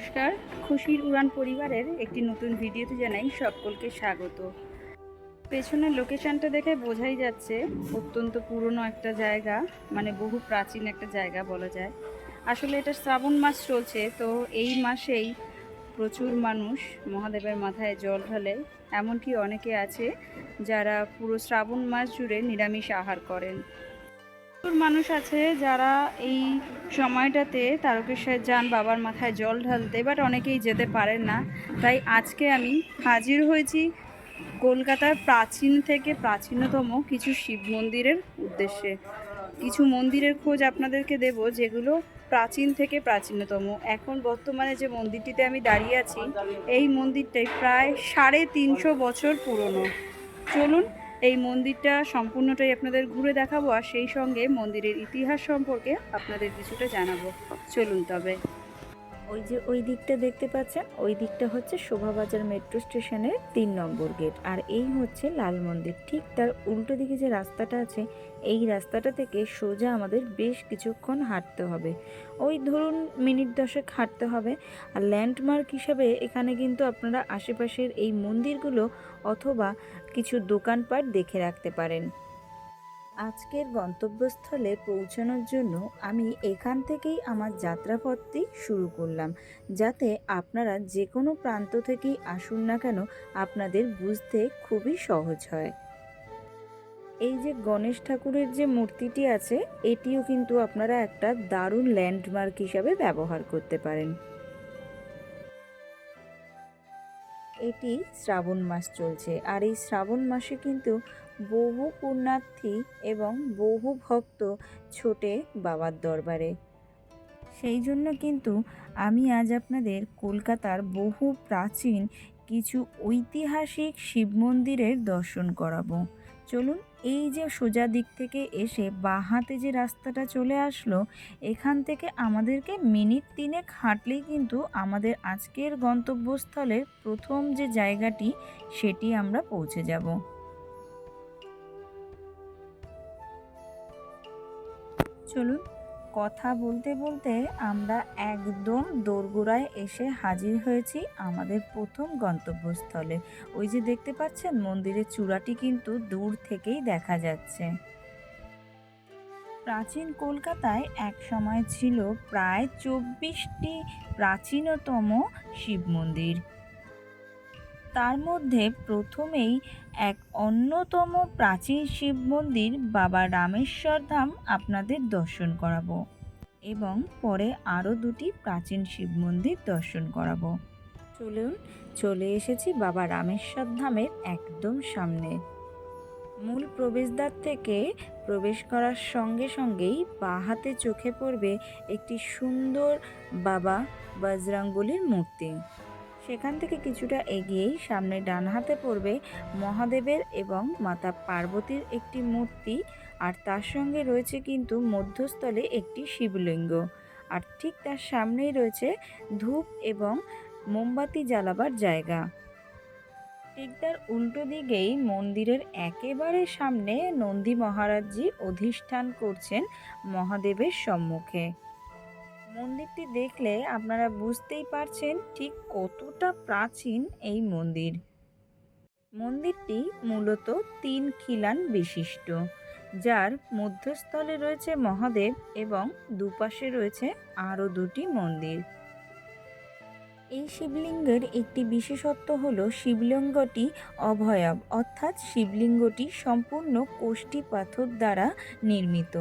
নমস্কার, খুশির উড়ান পরিবারের একটি নতুন ভিডিওতে জানাই সকলকে স্বাগত। পেছনের লোকেশনটা দেখে বোঝাই যাচ্ছে, অত্যন্ত পুরনো একটা জায়গা মানে বহু প্রাচীন একটা জায়গা বলা যায়। আসলে এটা শ্রাবণ মাস চলছে, তো এই মাসেই প্রচুর মানুষ মহাদেবের মাথায় জল ঢালে, এমনকি অনেকে আছে যারা পুরো শ্রাবণ মাস জুড়ে নিরামিষ আহার করেন। মানুষ আছে যারা এই সময়টাতে তারকেশ্বর যান বাবার মাথায় জল ঢালতে বাট অনেকেই যেতে পারেন না। তাই আজকে আমি হাজির হয়েছি কলকাতার প্রাচীন থেকে প্রাচীনতম কিছু শিব মন্দিরের উদ্দেশ্যে। কিছু মন্দিরের খোঁজ আপনাদেরকে দেব যেগুলো প্রাচীন থেকে প্রাচীনতম। এখন বর্তমানে যে মন্দিরটিতে আমি দাঁড়িয়ে আছি, এই মন্দিরটাই প্রায় সাড়ে তিনশো বছর পুরনো। চলুন এই মন্দিরটা সম্পূর্ণটাই আপনাদের ঘুরে দেখাবো, আর সেই সঙ্গে মন্দিরের ইতিহাস সম্পর্কে আপনাদের কিছুটা জানাব। চলুন তবে। ওই যে ওই দিকটা দেখতে পাচ্ছেন? ওই দিকটা হচ্ছে শোভাবাজার মেট্রো স্টেশনের তিন নম্বর গেট। আর এই হচ্ছে লাল মন্দির। ঠিক তার উল্টো দিকে যে রাস্তাটা আছে, এই রাস্তাটা থেকে সোজা আমাদের বেশ কিছুক্ষণ হাঁটতে হবে। ওই ধরুন মিনিট দশেক হাঁটতে হবে। আর ল্যান্ডমার্ক হিসাবে এখানে কিন্তু আপনারা আশেপাশের এই মন্দিরগুলো অথবা কিছু দোকানপাট দেখে রাখতে পারেন। আজকের গন্তব্যস্থলে পৌঁছানোর জন্য আমি এখান থেকেই আমার যাত্রাপথটি শুরু করলাম, যাতে আপনারা যে কোনো প্রান্ত থেকেই আসুন না কেন আপনাদের বুঝতে খুবই সহজ হয়। এই যে গণেশ ঠাকুরের যে মূর্তিটি আছে, এটিও কিন্তু আপনারা একটা দারুণ ল্যান্ডমার্ক হিসাবে ব্যবহার করতে পারেন। এটি শ্রাবণ মাস চলছে। আর এই শ্রাবণ মাসে কিন্তু বহু পুণ্যার্থী এবং বহু ভক্ত ছোটে বাবার দরবারে। সেই জন্য কিন্তু আমি আজ আপনাদের কলকাতার বহু প্রাচীন কিছু ঐতিহাসিক শিব মন্দিরের দর্শন করাবো। চলুন এই যে সোজা দিক থেকে এসে বাঁ হাতে যে রাস্তাটা চলে আসলো, এখান থেকে আমাদেরকে মিনিট তিনেক হাঁটলেই কিন্তু আমাদের আজকের গন্তব্যস্থলের প্রথম যে জায়গাটি, সেটি আমরা পৌঁছে যাব। চলুন। কথা বলতে বলতে আমরা একদম দোরগোড়ায় এসে হাজির হয়েছি আমাদের প্রথম গন্তব্যস্থলে। ওই যে দেখতে পাচ্ছেন, মন্দিরের চূড়াটি কিন্তু দূর থেকেই দেখা যাচ্ছে। প্রাচীন কলকাতায় এক সময় ছিল প্রায় চব্বিশটি প্রাচীনতম শিব মন্দির। তার মধ্যে প্রথমেই এক অন্যতম প্রাচীন শিব মন্দির বাবা রামেশ্বর ধাম আপনাদের দর্শন করাবো এবং পরে আরও দুটি প্রাচীন শিব মন্দির দর্শন করাবো। চলুন, চলে এসেছি বাবা রামেশ্বর ধামের একদম সামনে। মূল প্রবেশদ্বার থেকে প্রবেশ করার সঙ্গে সঙ্গেই বাঁ হাতে চোখে পড়বে একটি সুন্দর বাবা বজরংবলির মূর্তি। সেখান থেকে কিছুটা এগিয়েই সামনে ডান হাতে পড়বে মহাদেবের এবং মাতা পার্বতীর একটি মূর্তি, আর তার সঙ্গে রয়েছে কিন্তু মধ্যস্থলে একটি শিবলিঙ্গ। আর ঠিক তার সামনেই রয়েছে ধূপ এবং মোমবাতি জ্বালাবার জায়গা। ঠিক তার উল্টো দিকেই মন্দিরের একেবারে সামনে নন্দী মহারাজজি অধিষ্ঠান করছেন মহাদেবের সম্মুখে। মন্দিরটি দেখলে আপনারা বুঝতেই পারছেন ঠিক কতটা প্রাচীন এই মন্দির। মন্দিরটি মূলত তিন খিলান বিশিষ্ট, যার মধ্যস্থলে রয়েছে মহাদেব এবং দুপাশে রয়েছে আরও দুটি মন্দির। এই শিবলিঙ্গের একটি বিশেষত্ব হল শিবলিঙ্গটি অভয়ব, অর্থাৎ শিবলিঙ্গটি সম্পূর্ণ কোষ্ঠী পাথর দ্বারা নির্মিত।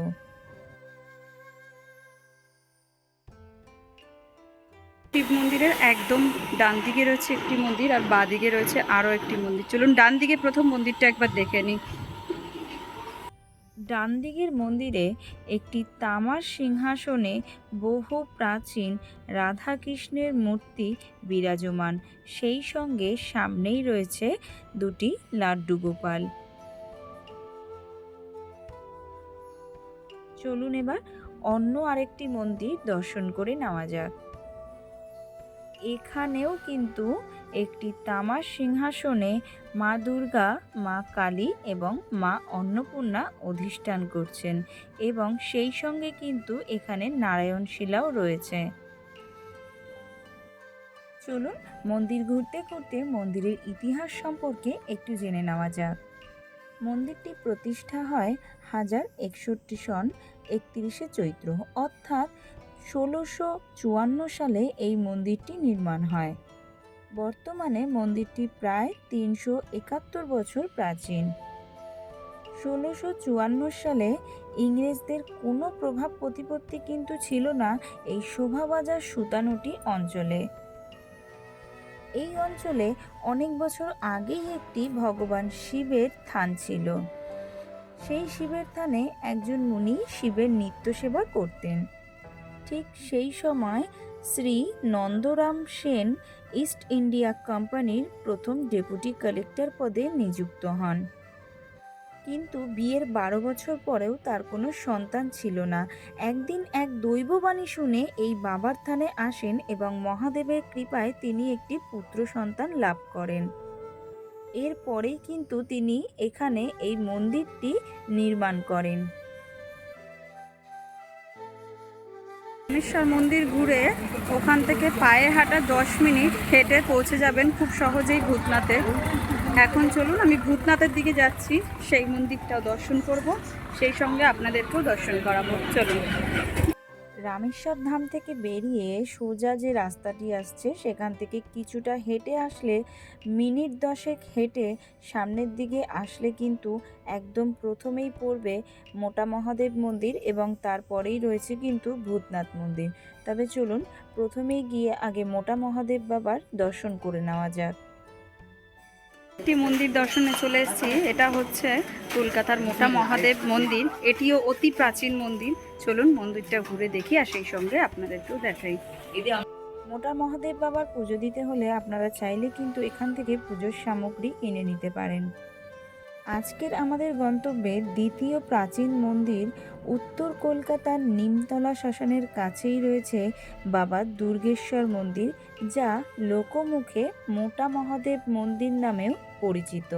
শিব মন্দিরের একদম ডান দিকে রয়েছে একটি মন্দির আর বাঁ দিকে রয়েছে আরও একটি মন্দির। চলুন ডান দিকে প্রথম মন্দিরটা একবার দেখে নিই। ডান দিকের মন্দিরে একটি তামার সিংহাসনে বহু প্রাচীন রাধাকৃষ্ণের মূর্তি বিরাজমান। সেই সঙ্গে সামনেই রয়েছে দুটি লাড্ডু গোপাল। চলুন এবার অন্য আরেকটি মন্দির দর্শন করে নেওয়া যাক। এখানেও কিন্তু একটি তামার সিংহাসনে মা দুর্গা, মা কালী এবং মা অন্নপূর্ণা অধিষ্ঠান করছেন এবং সেই সঙ্গে কিন্তু এখানে নারায়ণ শিলাও রয়েছে। চলুন মন্দির ঘুরতে ঘুরতে মন্দিরের ইতিহাস সম্পর্কে একটু জেনে নেওয়া যাক। মন্দিরটি প্রতিষ্ঠা হয় হাজার একষট্টি সন একত্রিশে চৈত্র, অর্থাৎ ষোলোশো চুয়ান্ন সালে এই মন্দিরটি নির্মাণ হয়। বর্তমানে মন্দিরটি প্রায় তিনশো একাত্তর বছর প্রাচীন। ষোলোশো চুয়ান্ন সালে ইংরেজদের কোনো প্রভাব প্রতিপত্তি কিন্তু ছিল না এই শোভাবাজার সুতানুটি অঞ্চলে। এই অঞ্চলে অনেক বছর আগেই একটি ভগবান শিবের থান ছিল। সেই শিবের থানে একজন মুনি শিবের নিত্য সেবা করতেন। ঠিক সেই সময় শ্রী নন্দরাম সেন ইস্ট ইন্ডিয়া কোম্পানির প্রথম ডেপুটি কালেক্টর পদে নিযুক্ত হন। কিন্তু বিয়ের বারো বছর পরেও তার কোনো সন্তান ছিল না। একদিন এক দৈববাণী শুনে এই বাবার থানে আসেন এবং মহাদেবের কৃপায় তিনি একটি পুত্র সন্তান লাভ করেন। এরপরেই কিন্তু তিনি এখানে এই মন্দিরটি নির্মাণ করেন। রামেশ্বর মন্দির ঘুরে ওখান থেকে পায়ে হাঁটা দশ মিনিট হেঁটে পৌঁছে যাবেন খুব সহজেই ভূতনাথে। এখন চলুন আমি ভূতনাথের দিকে যাচ্ছি, সেই মন্দিরটাও দর্শন করব, সেই সঙ্গে আপনাদেরকেও দর্শন করাবো। চলুন। রামেশ্বর ধাম থেকে বেরিয়ে সোজা যে রাস্তাটি আসছে, সেখান থেকে কিছুটা হেঁটে আসলে মিনিট দশেক হেঁটে সামনের দিকে আসলে কিন্তু একদম প্রথমেই পড়বে মোটা মহাদেব মন্দির এবং তারপরেই রয়েছে কিন্তু ভূতনাথ মন্দির। তবে চলুন, প্রথমেই গিয়ে আগে মোটা মহাদেব বাবার দর্শন করে নেওয়া যাক। একটি মন্দির দর্শনে চলে এসেছি। এটা হচ্ছে কলকাতার মোটা মহাদেব মন্দির। এটিও অতি প্রাচীন মন্দির। চলুন মন্দিরটা ঘুরে দেখি আর সেই সঙ্গে আপনাদেরকেও দেখাই। মোটা মহাদেব বাবার পুজো দিতে হলে আপনারা চাইলে কিন্তু এখান থেকে পুজোর সামগ্রী কিনে নিতে পারেন। আজকের আমাদের গন্তব্যে দ্বিতীয় প্রাচীন মন্দির উত্তর কলকাতার নিমতলা শ্মশানের কাছেই রয়েছে বাবা দুর্গেশ্বর মন্দির, যা লোকমুখে মোটা মহাদেব মন্দির নামেও পরিচিত।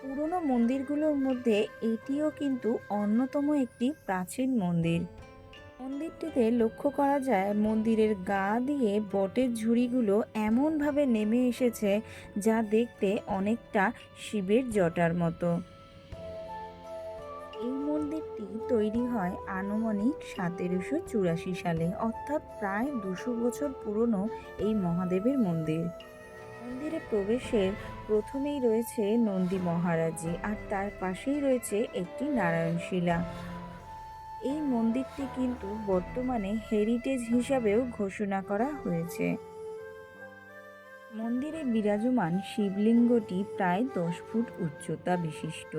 পুরনো মন্দিরগুলোর মধ্যে এটিও কিন্তু অন্যতম একটি প্রাচীন মন্দির। মন্দিরটিতে লক্ষ্য করা যায় মন্দিরের গা দিয়ে বটের ঝুড়িগুলো এমনভাবে নেমে এসেছে যা দেখতে অনেকটা শিবের জটার মতো। এই মন্দিরটি তৈরি হয় আনুমানিক সতেরোশো চুরাশি সালে, অর্থাৎ প্রায় দুশো বছর পুরনো এই মহাদেবের মন্দির। মন্দিরে প্রবেশের প্রথমেই রয়েছে নন্দী মহারাজি আর তার পাশেই রয়েছে একটি নারায়ণশিলা। এই মন্দিরটি কিন্তু বর্তমানে হেরিটেজ হিসাবেও ঘোষণা করা হয়েছে। মন্দিরে বিরাজমান শিবলিঙ্গটি প্রায় দশ ফুট উচ্চতা বিশিষ্ট।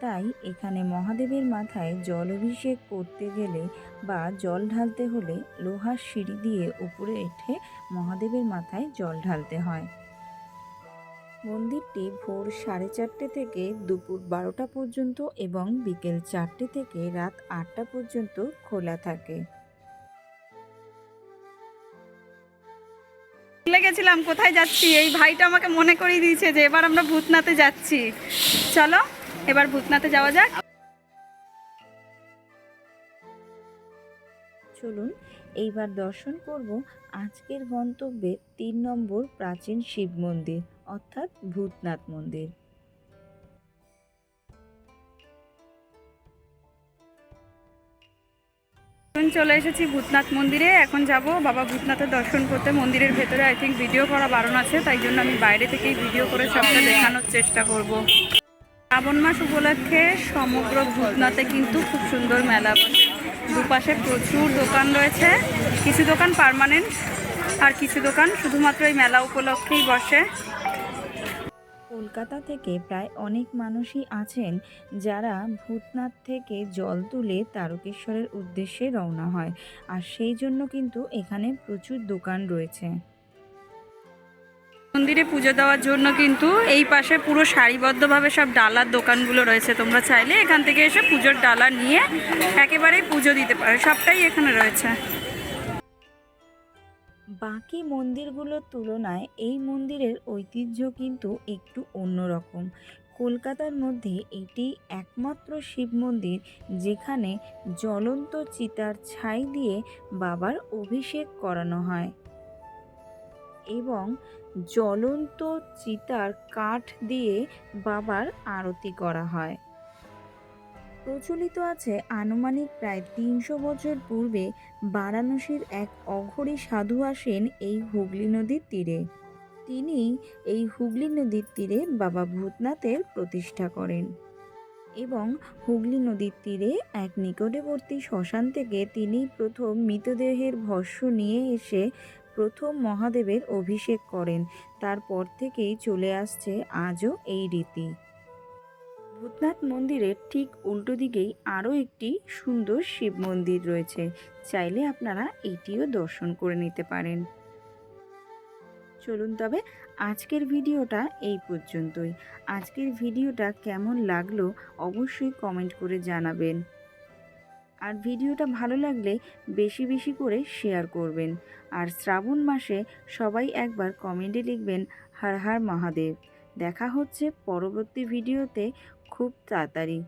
তাই এখানে মহাদেবের মাথায় জল অভিষেক করতে গেলে বা জল ঢালতে হলে লোহার সিঁড়ি দিয়ে উপরে উঠে মহাদেবের মাথায় জল ঢালতে হয়। মন্দিরটি ভোর সাড়ে চারটে থেকে দুপুর বারোটা পর্যন্ত এবং বিকেল চারটে থেকে রাত আটটা পর্যন্ত খোলা থাকে। ভুলে গেছিলাম, কোথায় যাচ্ছি? এই ভাইটা আমাকে মনে করিয়ে দিয়েছে যে এবার আমরা ভূতনাথে যাচ্ছি। চলো, এবার ভূতনাথে যাওয়া যাক। চলুন, এইবার দর্শন করব আজকের গন্তব্যের তিন নম্বর প্রাচীন শিব মন্দির, অর্থাৎ ভূতনাথ মন্দির। চলে এসেছি ভূতনাথ মন্দিরে, এখন যাব বাবা ভূতনাথের দর্শন করতে। মন্দিরের ভেতরে আই থিঙ্ক ভিডিও করা বারণ আছে, তাই জন্য আমি বাইরে থেকেই ভিডিও করে সবটা দেখানোর চেষ্টা করব। শ্রাবণ মাস উপলক্ষে সমগ্র ভূতনাথে কিন্তু খুব সুন্দর মেলা বসে। দুপাশে প্রচুর দোকান রয়েছে। কিছু দোকান পারমানেন্ট আর কিছু দোকান শুধুমাত্র এই মেলা উপলক্ষেই বসে। কলকাতা থেকে প্রায় অনেক মানুষই আছেন যারা ভূতনাথ থেকে জল তুলে তারকেশ্বরের উদ্দেশ্যে রওনা হয়। আর সেই জন্য কিন্তু এখানে প্রচুর দোকান রয়েছে। মন্দিরে পুজো দেওয়ার জন্য কিন্তু এই পাশে পুরো সারিবদ্ধভাবে সব ডালার দোকানগুলো রয়েছে। তোমরা চাইলে এখান থেকে এসে পুজোর ডালা নিয়ে একেবারেই পুজো দিতে পারো। সবটাই এখানে রয়েছে। বাকি মন্দিরগুলোর তুলনায় এই মন্দিরের ঐতিহ্য কিন্তু একটু অন্যরকম। কলকাতার মধ্যে এটি একমাত্র শিব মন্দির, যেখানে জ্বলন্ত চিতার ছাই দিয়ে বাবার অভিষেক করানো হয়। এবং জ্বলন্ত চিতার কাঠ দিয়ে বাবার আরতি করা হয়। প্রচলিত আছে আনুমানিক প্রায় তিনশো বছর পূর্বে বারাণসীর এক অঘরী সাধু আসেন এই হুগলি নদীর তীরে। তিনি এই হুগলি নদীর তীরে বাবা ভূতনাথের প্রতিষ্ঠা করেন এবং হুগলি নদীর তীরে এক নিকটবর্তী শ্মশান থেকে তিনি প্রথম মৃতদেহের ভস্য নিয়ে এসে প্রথম মহাদেবের অভিষেক করেন। তারপর থেকেই চলে আসছে আজও এই রীতি। ভূতনাথ মন্দিরের ঠিক উল্টো দিকেই আরও একটি সুন্দর শিব মন্দির রয়েছে। চাইলে আপনারা এটিও দর্শন করে নিতে পারেন। চলুন তবে আজকের ভিডিওটা এই পর্যন্তই। আজকের ভিডিওটা কেমন লাগল অবশ্যই কমেন্ট করে জানাবেন। আর ভিডিওটা ভালো লাগলে বেশি বেশি করে শেয়ার করবেন। আর শ্রাবণ মাসে সবাই একবার কমেন্টে লিখবেন, হর হর মহাদেব। দেখা হচ্ছে পরবর্তী ভিডিওতে খুব তাড়াতাড়ি।